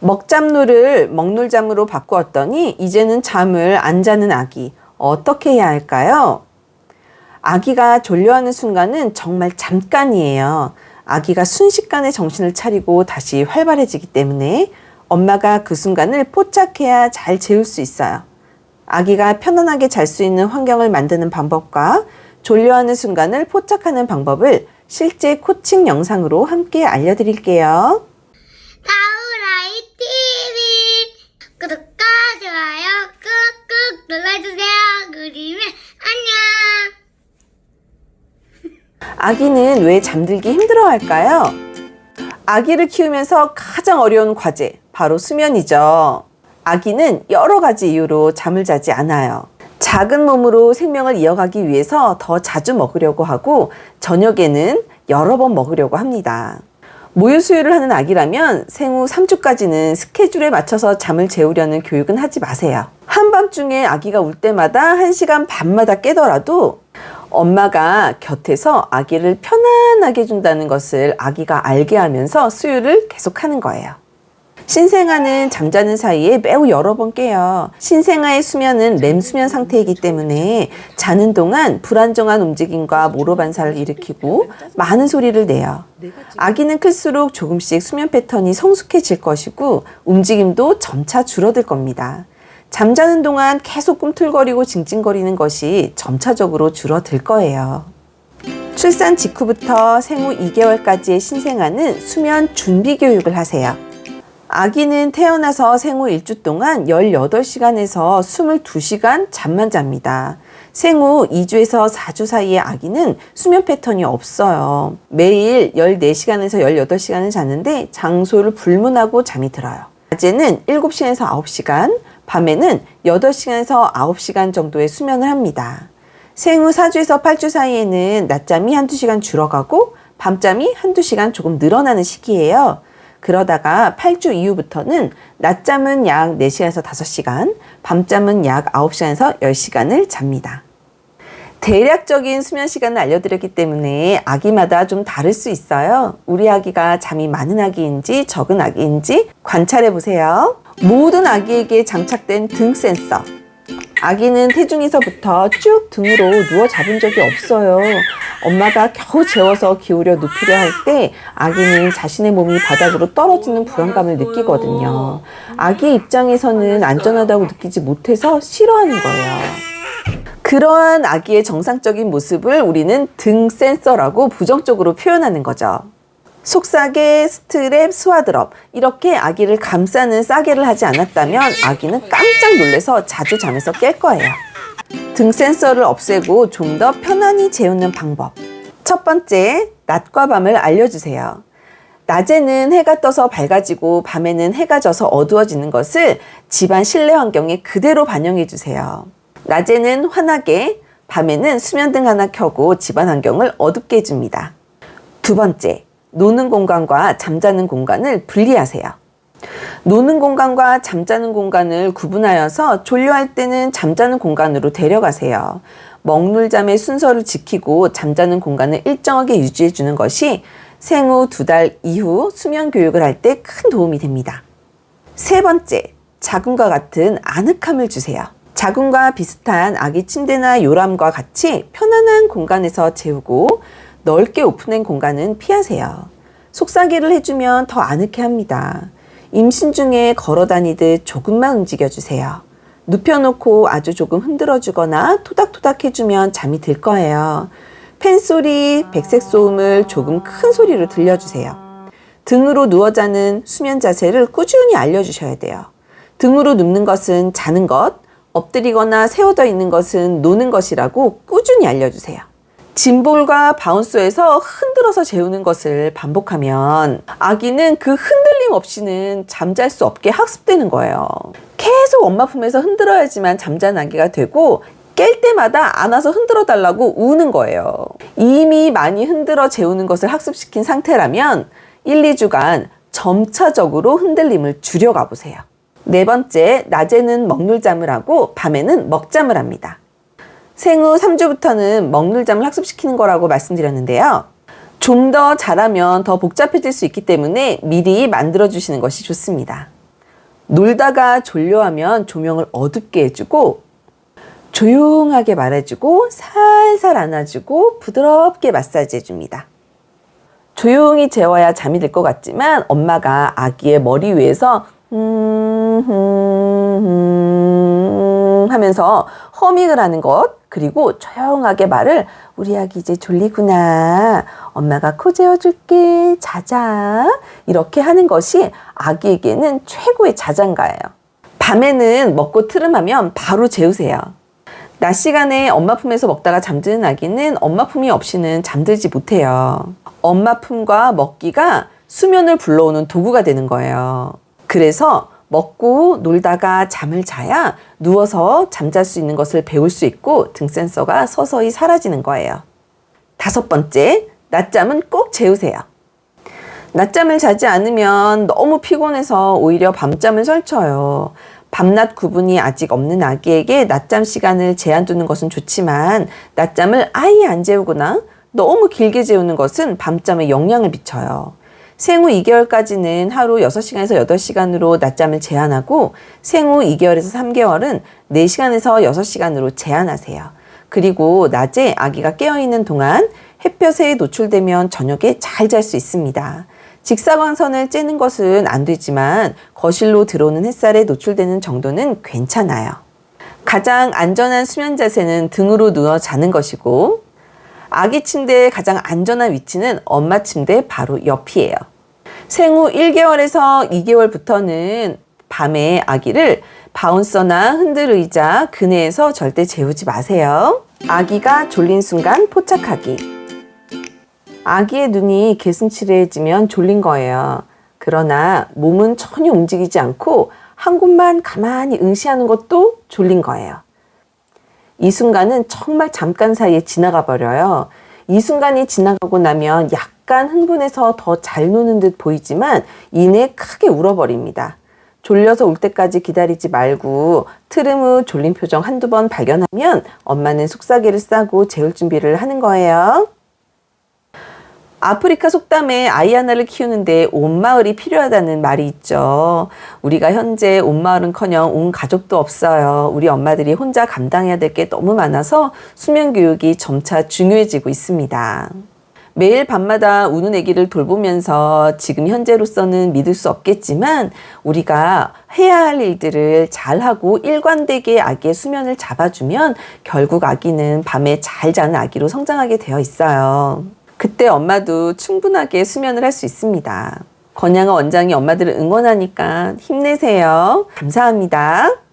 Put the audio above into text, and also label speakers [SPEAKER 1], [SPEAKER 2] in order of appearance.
[SPEAKER 1] 먹잠놀을 먹놀잠으로 바꾸었더니 이제는 잠을 안 자는 아기. 어떻게 해야 할까요? 아기가 졸려하는 순간은 정말 잠깐이에요. 아기가 순식간에 정신을 차리고 다시 활발해지기 때문에 엄마가 그 순간을 포착해야 잘 재울 수 있어요. 아기가 편안하게 잘 수 있는 환경을 만드는 방법과 졸려하는 순간을 포착하는 방법을 실제 코칭 영상으로 함께 알려드릴게요.
[SPEAKER 2] 다우라이 TV 구독과 좋아요 꾹꾹 눌러주세요. 그리면 안녕.
[SPEAKER 1] 아기는 왜 잠들기 힘들어 할까요? 아기를 키우면서 가장 어려운 과제, 바로 수면이죠. 아기는 여러 가지 이유로 잠을 자지 않아요. 작은 몸으로 생명을 이어가기 위해서 더 자주 먹으려고 하고, 저녁에는 여러 번 먹으려고 합니다. 모유 수유를 하는 아기라면 생후 3주까지는 스케줄에 맞춰서 잠을 재우려는 교육은 하지 마세요. 한밤중에 아기가 울 때마다 1시간 반마다 깨더라도 엄마가 곁에서 아기를 편안하게 해준다는 것을 아기가 알게 하면서 수유를 계속하는 거예요. 신생아는 잠자는 사이에 매우 여러 번 깨요. 신생아의 수면은 렘 수면 상태이기 때문에 자는 동안 불안정한 움직임과 모로 반사를 일으키고 많은 소리를 내요. 아기는 클수록 조금씩 수면 패턴이 성숙해질 것이고 움직임도 점차 줄어들 겁니다. 잠자는 동안 계속 꿈틀거리고 징징거리는 것이 점차적으로 줄어들 거예요. 출산 직후부터 생후 2개월까지의 신생아는 수면 준비 교육을 하세요. 아기는 태어나서 생후 1주 동안 18시간에서 22시간 잠만 잡니다. 생후 2주에서 4주 사이의 아기는 수면 패턴이 없어요. 매일 14시간에서 18시간을 자는데 장소를 불문하고 잠이 들어요. 낮에는 7시간에서 9시간, 밤에는 8시간에서 9시간 정도의 수면을 합니다. 생후 4주에서 8주 사이에는 낮잠이 한두 시간 줄어가고 밤잠이 한두 시간 조금 늘어나는 시기예요. 그러다가 8주 이후부터는 낮잠은 약 4시간에서 5시간, 밤잠은 약 9시간에서 10시간을 잡니다. 대략적인 수면 시간을 알려드렸기 때문에 아기마다 좀 다를 수 있어요. 우리 아기가 잠이 많은 아기인지 적은 아기인지 관찰해 보세요. 모든 아기에게 장착된 등 센서. 아기는 태중에서부터 쭉 등으로 누워 잡은 적이 없어요. 엄마가 겨우 재워서 기울여 눕히려 할 때 아기는 자신의 몸이 바닥으로 떨어지는 불안감을 느끼거든요. 아기 입장에서는 안전하다고 느끼지 못해서 싫어하는 거예요. 그러한 아기의 정상적인 모습을 우리는 등 센서라고 부정적으로 표현하는 거죠. 속싸개, 스트랩, 스와드럽 이렇게 아기를 감싸는 싸개를 하지 않았다면 아기는 깜짝 놀래서 자주 잠에서 깰 거예요. 등 센서를 없애고 좀 더 편안히 재우는 방법. 첫 번째, 낮과 밤을 알려주세요. 낮에는 해가 떠서 밝아지고 밤에는 해가 져서 어두워지는 것을 집안 실내 환경에 그대로 반영해 주세요. 낮에는 환하게, 밤에는 수면등 하나 켜고 집안 환경을 어둡게 해줍니다. 두 번째, 노는 공간과 잠자는 공간을 분리하세요. 노는 공간과 잠자는 공간을 구분하여서 졸려할 때는 잠자는 공간으로 데려가세요. 먹놀잠의 순서를 지키고 잠자는 공간을 일정하게 유지해 주는 것이 생후 두 달 이후 수면 교육을 할 때 큰 도움이 됩니다. 세 번째, 자궁과 같은 아늑함을 주세요. 자궁과 비슷한 아기 침대나 요람과 같이 편안한 공간에서 재우고 넓게 오픈된 공간은 피하세요. 속삭이를 해주면 더 아늑해 합니다. 임신 중에 걸어 다니듯 조금만 움직여 주세요. 눕혀놓고 아주 조금 흔들어 주거나 토닥토닥 해주면 잠이 들 거예요. 팬 소리, 백색 소음을 조금 큰 소리로 들려주세요. 등으로 누워 자는 수면 자세를 꾸준히 알려주셔야 돼요. 등으로 눕는 것은 자는 것, 엎드리거나 세워져 있는 것은 노는 것이라고 꾸준히 알려주세요. 짐볼과 바운스에서 흔들어서 재우는 것을 반복하면 아기는 그 흔들림 없이는 잠잘 수 없게 학습되는 거예요. 계속 엄마 품에서 흔들어야지만 잠자는 아기가 되고 깰 때마다 안아서 흔들어 달라고 우는 거예요. 이미 많이 흔들어 재우는 것을 학습시킨 상태라면 1, 2주간 점차적으로 흔들림을 줄여가 보세요. 네 번째, 낮에는 먹놀잠을 하고 밤에는 먹잠을 합니다. 생후 3주부터는 먹놀잠을 학습시키는 거라고 말씀드렸는데요. 좀 더 잘하면 더 복잡해질 수 있기 때문에 미리 만들어 주시는 것이 좋습니다. 놀다가 졸려하면 조명을 어둡게 해주고 조용하게 말해주고 살살 안아주고 부드럽게 마사지 해줍니다. 조용히 재워야 잠이 들 것 같지만 엄마가 아기의 머리 위에서 음, 음, 음 하면서 허밍을 하는 것 그리고 조용하게 말을 우리 아기 이제 졸리구나 엄마가 코 재워줄게 자자 이렇게 하는 것이 아기에게는 최고의 자장가예요. 밤에는 먹고 트름하면 바로 재우세요. 낮 시간에 엄마 품에서 먹다가 잠드는 아기는 엄마 품이 없이는 잠들지 못해요. 엄마 품과 먹기가 수면을 불러오는 도구가 되는 거예요. 그래서 먹고 놀다가 잠을 자야 누워서 잠잘 수 있는 것을 배울 수 있고 등 센서가 서서히 사라지는 거예요. 다섯 번째, 낮잠은 꼭 재우세요. 낮잠을 자지 않으면 너무 피곤해서 오히려 밤잠을 설쳐요. 밤낮 구분이 아직 없는 아기에게 낮잠 시간을 제한 두는 것은 좋지만 낮잠을 아예 안 재우거나 너무 길게 재우는 것은 밤잠에 영향을 미쳐요. 생후 2개월까지는 하루 6시간에서 8시간으로 낮잠을 제한하고 생후 2개월에서 3개월은 4시간에서 6시간으로 제한하세요. 그리고 낮에 아기가 깨어있는 동안 햇볕에 노출되면 저녁에 잘 잘 수 있습니다. 직사광선을 쬐는 것은 안 되지만 거실로 들어오는 햇살에 노출되는 정도는 괜찮아요. 가장 안전한 수면 자세는 등으로 누워 자는 것이고 아기 침대의 가장 안전한 위치는 엄마 침대 바로 옆이에요. 생후 1개월에서 2개월부터는 밤에 아기를 바운서나 흔들 의자, 그네에서 절대 재우지 마세요. 아기가 졸린 순간 포착하기. 아기의 눈이 개슴츠레해지면 졸린 거예요. 그러나 몸은 전혀 움직이지 않고 한 곳만 가만히 응시하는 것도 졸린 거예요. 이 순간은 정말 잠깐 사이에 지나가 버려요. 이 순간이 지나가고 나면 약간 흥분해서 더 잘 노는 듯 보이지만 이내 크게 울어버립니다. 졸려서 울 때까지 기다리지 말고 트름 후 졸린 표정 한두 번 발견하면 엄마는 속삭이를 싸고 재울 준비를 하는 거예요. 아프리카 속담에 아이 하나를 키우는데 온 마을이 필요하다는 말이 있죠. 우리가 현재 온 마을은커녕 온 가족도 없어요. 우리 엄마들이 혼자 감당해야 될 게 너무 많아서 수면 교육이 점차 중요해지고 있습니다. 매일 밤마다 우는 아기를 돌보면서 지금 현재로서는 믿을 수 없겠지만 우리가 해야 할 일들을 잘하고 일관되게 아기의 수면을 잡아주면 결국 아기는 밤에 잘 자는 아기로 성장하게 되어 있어요. 그때 엄마도 충분하게 수면을 할 수 있습니다. 건양아 원장이 엄마들을 응원하니까 힘내세요. 감사합니다.